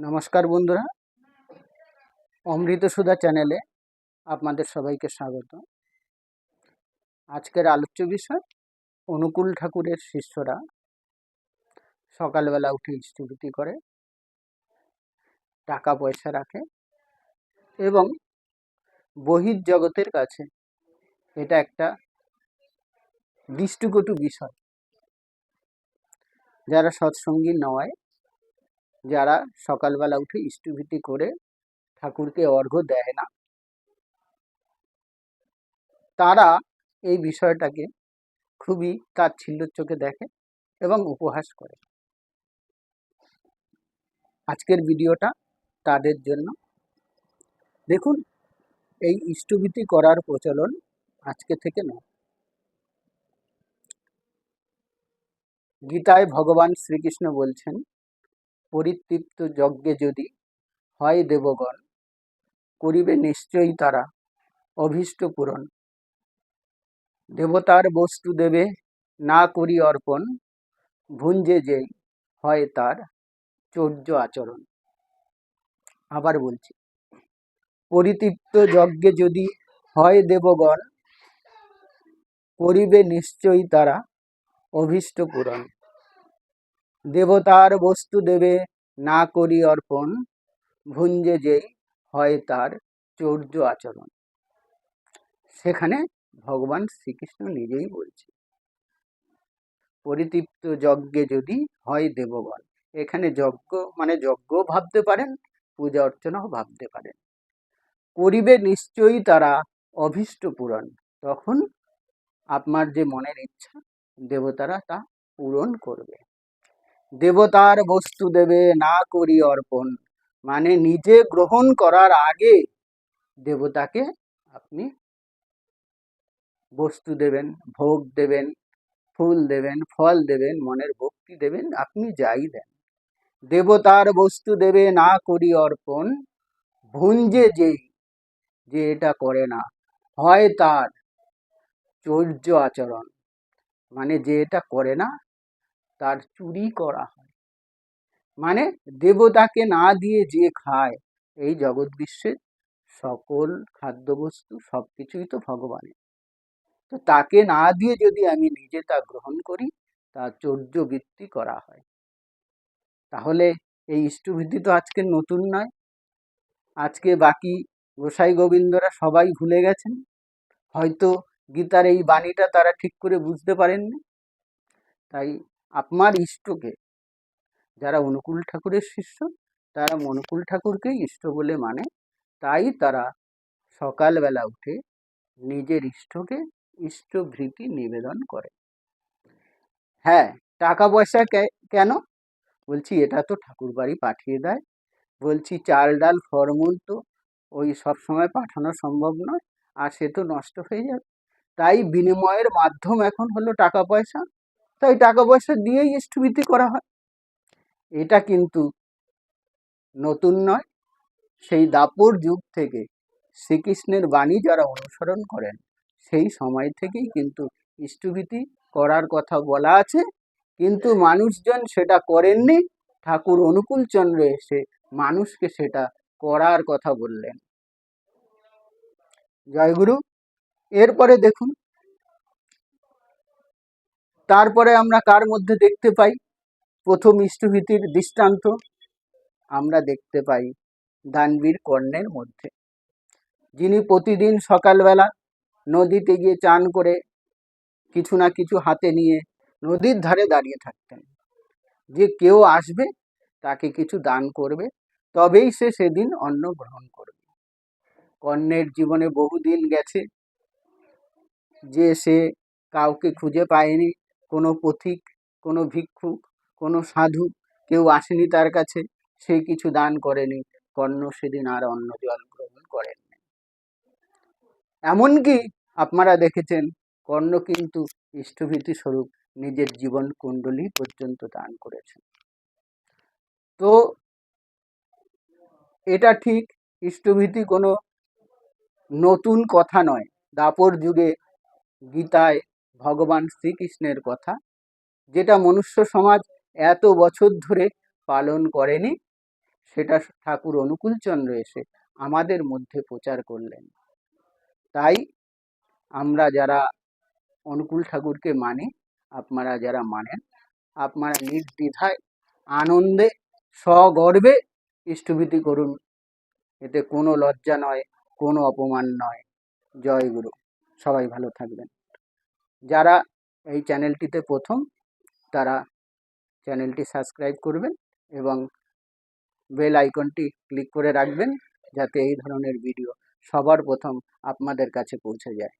নমস্কার বন্ধুরা। অমৃত সুধা চ্যানেলে আপনাদের সবাইকে স্বাগত। আজকের আলোচ্য বিষয়, অনুকূল ঠাকুরের শিষ্যরা সকালবেলা উঠে স্তুতি করে, টাকা পয়সা রাখে এবং বহির্জগতের কাছে এটা একটা দৃষ্টিকটু বিষয়। যারা সৎসঙ্গী নয় যারা সকালবেলা উঠে ইষ্টভীতি করে ঠাকুরকে অর্ঘ্য দেয় না, তারা এই বিষয়টাকে খুবই তার তাচ্ছিল্যর চোখে দেখে এবং উপহাস করে। আজকের ভিডিওটা তাদের জন্য। দেখুন, এই ইষ্টভীতি করার প্রচলন আজকে থেকে নয়। গীতায় ভগবান শ্রীকৃষ্ণ বলছেন পরিতৃপ্ত যজ্ঞে যদি হয় দেবগণ, করিবে নিশ্চয়ই তারা অভীষ্ট পূরণ। দেবতার বস্তু দেবে, না করি অর্পণ ভুঞ্জে যেই হয় তার চর্য আচরণ। আবার বলছি, পরিতৃপ্ত যজ্ঞে যদি হয় দেবগণ, করিবে নিশ্চয়ই তারা অভীষ্ট পূরণ। দেবতার বস্তু দেবে, না করি অর্পণ। ভুঞ্জে যেই হয় তার চৌর্য আচরণ। সেখানে ভগবান শ্রীকৃষ্ণ নিজেই বলছে, পরিতৃপ্ত যজ্ঞে যদি হয় দেবগণ। এখানে যজ্ঞ মানে যজ্ঞ ভাবতে পারেন, পূজা অর্চনাও ভাবতে পারেন। করিবে নিশ্চয়ই তারা অভীষ্ট পূরণ। তখন আপনার যে মনের ইচ্ছা, দেবতারা তা পূরণ করবে। দেবতার বস্তু দেবে, না করি অর্পণ। মানে নিজে গ্রহণ করার আগে দেবতাকে আপনি বস্তু দেবেন, ভোগ দেবেন, ফুল দেবেন, ফল দেবেন, মনের ভক্তি দেবেন, আপনি যাই দেন। দেবতার বস্তু দেবে, না করি অর্পণ। ভুঞ্জে যেই, যে এটা করে না, হয় তার। চৌর্য আচরণ। মানে যে এটা করে না তার চুরি করা হয়। মানে দেবতাকে না দিয়ে যে খায়, এই জগৎ বিশ্বের সকল খাদ্যবস্তু সব কিছুই তো ভগবানের। তো তাকে না দিয়ে যদি আমি নিজে তা গ্রহণ করি তা চৌর্য বৃত্তি করা হয়। তাহলে এই ইষ্টবিধি তো আজকে নতুন নয়। আজকে বাকি গোসাই গোবিন্দরা সবাই ভুলে গেছেন। হয়তো গীতার এই বাণীটা তারা ঠিক করে বুঝতে পারেননি। তাই আপনার ইষ্টকে। যারা অনুকূল ঠাকুরের শিষ্য, তারা অনুকূল ঠাকুরকেই ইষ্ট বলে মানে। তাই তারা সকালবেলা উঠে নিজের ইষ্টকে ইষ্টভৃতি নিবেদন করে। হ্যাঁ টাকা পয়সা কেন? বলছি, এটা তো ঠাকুর বাড়ি পাঠিয়ে দেয়। বলছি, চাল ডাল, ফলমূল তো ওই সব সময় পাঠানো সম্ভব নয়। আর সে তো নষ্ট হয়ে যাবে। তাই বিনিময়ের মাধ্যম এখন হলো টাকা পয়সা। তাই টাকা পয়সা দিয়েই ইষ্টভীতি করা হয়। এটা কিন্তু নতুন নয়। সেই দাপর যুগ থেকে শ্রীকৃষ্ণের বাণী যারা অনুসরণ করেন, সেই সময় থেকেই কিন্তু ইষ্টভীতি করার কথা বলা আছে। কিন্তু মানুষজন সেটা করেননি। ঠাকুর অনুকূল চন্দ্র এসে মানুষকে সেটা করার কথা বললেন। জয়গুরু, এরপরে দেখুন তারপরে আমরা কার মধ্যে দেখতে পাই? প্রথম ইষ্টভীতির দৃষ্টান্ত আমরা দেখতে পাই দানবীর কর্ণের মধ্যে। যিনি প্রতিদিন সকালবেলা নদীতে গিয়ে চান করে কিছু না কিছু হাতে নিয়ে নদীর ধারে দাঁড়িয়ে থাকতেন। যে কেউ আসবে তাকে কিছু দান করবে, তবেই সে সেদিন অন্ন গ্রহণ করবে। কর্ণের জীবনে বহুদিন গেছে যে সে কাউকে খুঁজে পায়নি। কোনো পথিক, কোনো ভিক্ষুক, কোনো সাধু কেউ আসেনি তার কাছে, সে কিছু দান করেনি। কর্ণ সেদিন আর অন্ন জল গ্রহণ করেননি। এমনকি আপনারা দেখেছেন, কর্ণ কিন্তু ইষ্টভীতি স্বরূপ নিজের জীবন কুণ্ডলী পর্যন্ত দান করেছেন। তো এটা ঠিক, ইষ্টভীতি কোনো নতুন কথা নয়। দাপর যুগে গীতায় ভগবান শ্রীকৃষ্ণের কথা, যেটা মনুষ্য সমাজ এত বছর ধরে পালন করেনি, সেটা ঠাকুর অনুকূলচন্দ্র এসে আমাদের মধ্যে প্রচার করলেন। তাই আমরা যারা অনুকূল ঠাকুরকে মানি, আপনারা যারা মানেন, আপনারা নির্দ্বিধায়, আনন্দে, সগর্বে ইষ্টভীতি করুন। এতে কোনো লজ্জা নয়, কোনো অপমান নয়। জয় গুরু। সবাই ভালো থাকবেন। যারা এই চ্যানেলটিতে প্রথম, তারা চ্যানেলটি সাবস্ক্রাইব করবেন এবং বেল আইকনটি ক্লিক করে রাখবেন যাতে এই ধরনের ভিডিও সবার প্রথম আপনাদের কাছে পৌঁছে যায়।